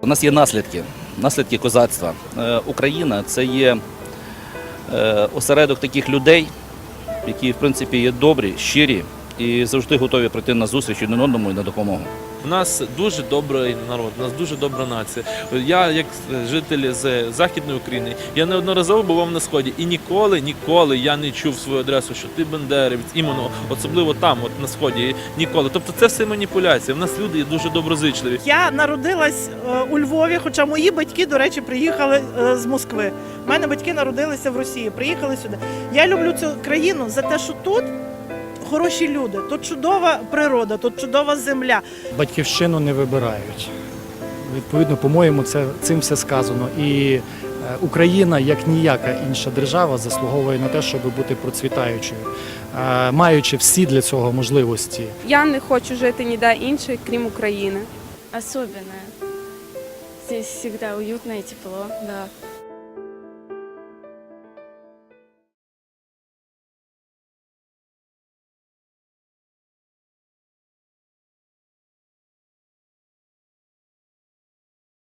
У нас є наслідки, наслідки козацтва. Е, Україна це є е, осередок таких людей, які в принципі є добрі, щирі і завжди готові прийти на зустріч один одному і на допомогу. У нас дуже добрий народ, у нас дуже добра нація. Я, як житель з Західної України, я неодноразово бував на сході, і ніколи, ніколи я не чув свою адресу, що ти бандерівець, іменно, особливо там, от на сході. Ніколи. Тобто це все маніпуляція. У нас люди є дуже доброзичливі. Я народилась е, у Львові, хоча мої батьки, до речі, приїхали е, з Москви. У мене батьки народилися в Росії, приїхали сюди. Я люблю цю країну за те, що тут хороші люди, тут чудова природа, тут чудова земля. батьківщину не вибирають. Відповідно, по-моєму, це цим все сказано. І е, Україна, як ніяка інша держава, заслуговує на те, щоб бути процвітаючою, е, маючи всі для цього можливості. Я не хочу жити ніде інше, крім України. особенное. Здесь всегда уютно и тепло, да.